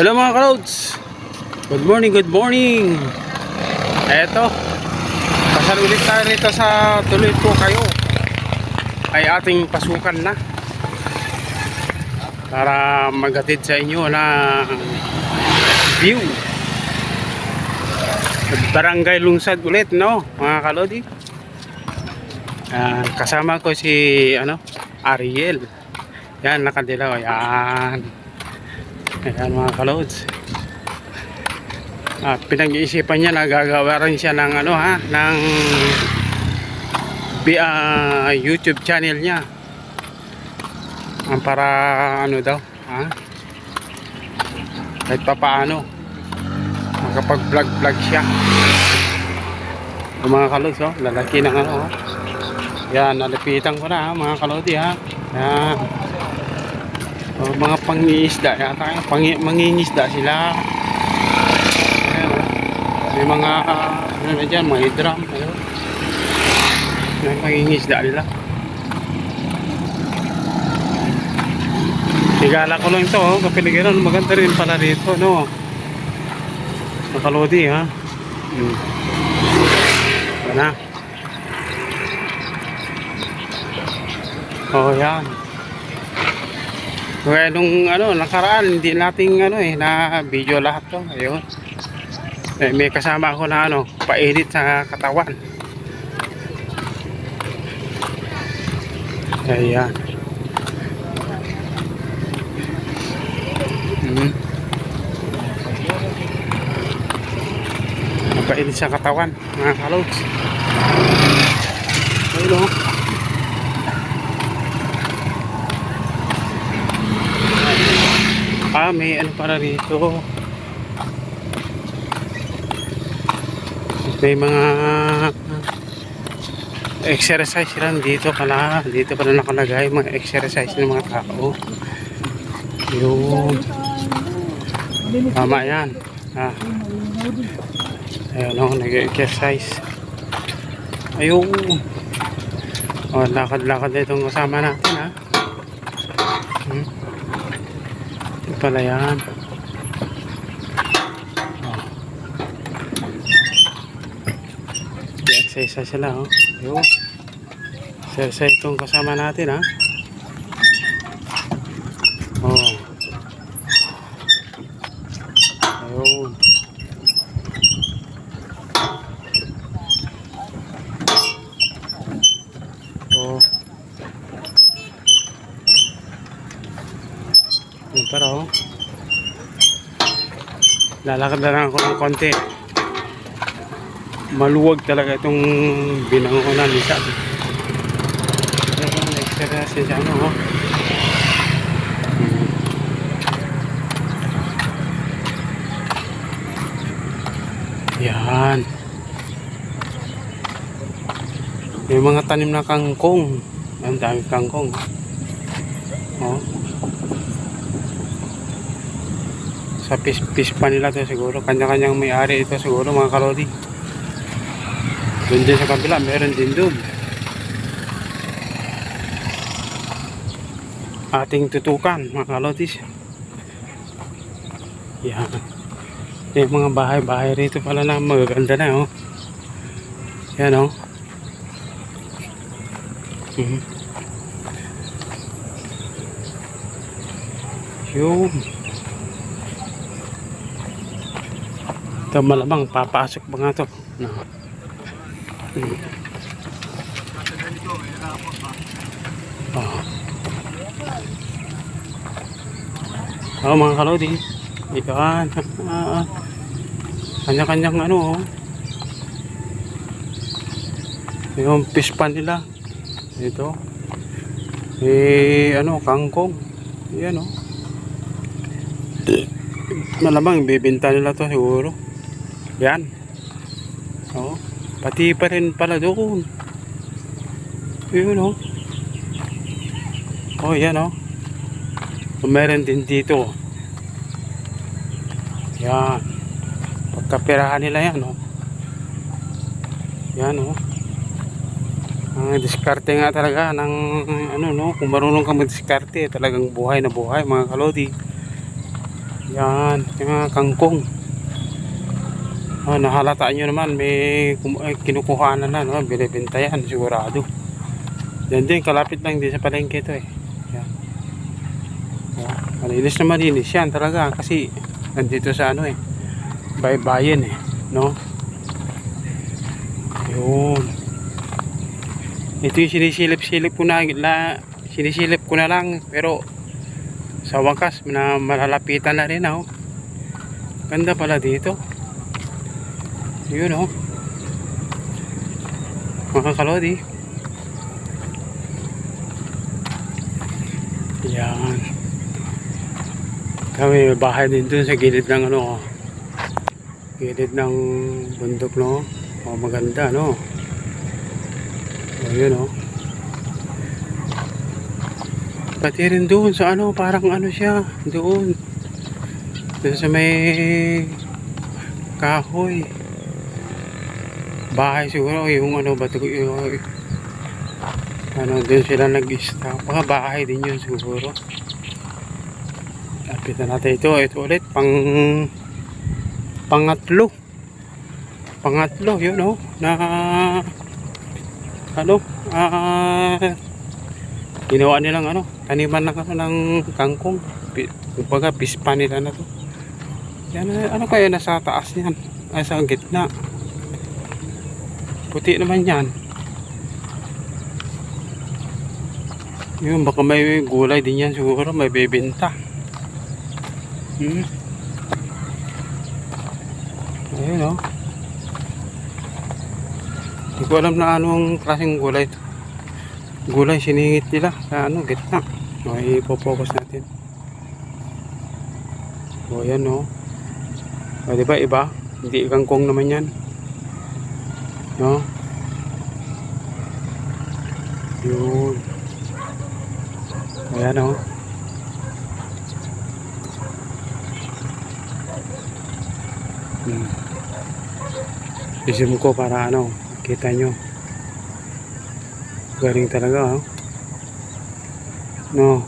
Hello mga kalods Good morning, good morning. Eto Pasal ulit tayo rito sa tuloy ko kayo. Ay ating pasukan na. Para maghatid sa inyo na View. Barangay Lungsad ulit no mga kalodi Ah, Kasama ko si ano Ariel. Yan nakadilaw Yan Ayan mga kalods. At pinag-iisipan niya na gagawa rin siya ng ano ha, ng ah, YouTube channel niya. Ang para ano daw, ha? Kahit pa paano. Makapag-vlog-vlog siya. Yung mga kalods, oh, lalaki ng ano, oh. Yan, nalapitan ko na ha, mga kalodi ha. Yan. Oh, mga pangingisda yata pangi, mangingisda sila Ayan, oh. may mga ah, ano na dyan mga drum ayun. may pangingisda nila Higala ko lang ito oh, kapiligiran maganda rin pala dito no nakalodi ha hmm. Ito na oh yan kaya nung ano, nakaraan, hindi nating ano eh, na video lahat to. Ayun. Eh, may kasama ako na ano, painit sa katawan. Ayan. Hmm. Painit sa katawan, mga kalogs. Ayun oh. Ah, may ano para rito. May mga exercise lang dito pala. Dito pala nakalagay mga exercise ng mga tao. Yun. Tama yan. Ah. Ayun o, nag-exercise. Ayun. O, lakad-lakad na itong kasama natin ha. Hmm. Ito pala yan. Oh. I-exercise sila, oh. Ayun. Exercise itong kasama natin, ha. Oh. Ayun. Oh. Yun para oh. Lalakad na lang ako ng konti. Maluwag talaga itong binangonan ni Sam. Ayun, exercise siya ano oh. Hmm. Yan. May mga tanim na kangkong. Ang dami kangkong. Oh. Sa pis, pis pa nila to siguro. Kanya-kanyang may-ari ito siguro mga kalodi doon din sa kabila meron din doon. Ating tutukan mga kalodis yan yung mga bahay-bahay rito pala na magaganda na oh. Yan oh. Mhm. Yun Ito malamang papasok ba nga to? No. Hmm. Oh. Oh, mga kalodi. Yan. Ah, Kanya-kanyang ano oh. Yung fish pan nila. Ito. Eh, ano, kangkong. Yan oh. Malamang ibibenta nila to siguro. Yan. Oh, pati pa rin pala doon. Yun oh. Oh, yan oh. Meron din dito. Yan. Pagkapirahan nila yan oh. Yan oh. Ang diskarte nga talaga ng ano no, kung marunong ka mag-diskarte, talagang buhay na buhay mga kalodi. Yan, yung mga kangkong. Ah, nahalata nyo naman, may kum- ay, kinukuha na na, no? binibenta yan, sigurado. Yan din, kalapit lang din sa palengke ito eh. Yan. Oh, malinis na malinis yan talaga kasi nandito sa ano eh, baybayin eh, no? Yun. Ito yung sinisilip-silip ko na, na sinisilip ko na lang pero sa wakas na malalapitan na rin ako. Ganda pala dito. Yun oh. Mga kalodi. Yan. Kami bahay din dun sa gilid ng ano. oh. Gilid ng bundok no. Oh, maganda no. Oh, yun oh. Pati rin doon sa ano, parang ano siya, doon. Doon sa may kahoy. Bahay siguro, yung ano ba, yung, ano, doon sila nag-stop. Mga bahay din yun siguro. Lapit na natin ito. Ito ulit, pang pangatlo. Pangatlo, yun oh, na ano, ah, ginawa nilang ano, taniman ng ng kangkong. Kumbaga, pispa nila na to. Yan, ano kaya nasa taas yan? Ay, sa gitna. Puti naman yan. Yun, baka may gulay din yan siguro, may bebenta. Hmm. Ayun, oh. Hindi ko alam na anong klaseng gulay ito. Gulay, siningit nila sa ano, gitna. O, ipo-focus natin. O, yan, oh. O, di ba, iba? Hindi kangkong naman yan. No? Yun. Ayan, oh. Hmm. Isim ko para ano, kita nyo. Galing talaga, oh. No.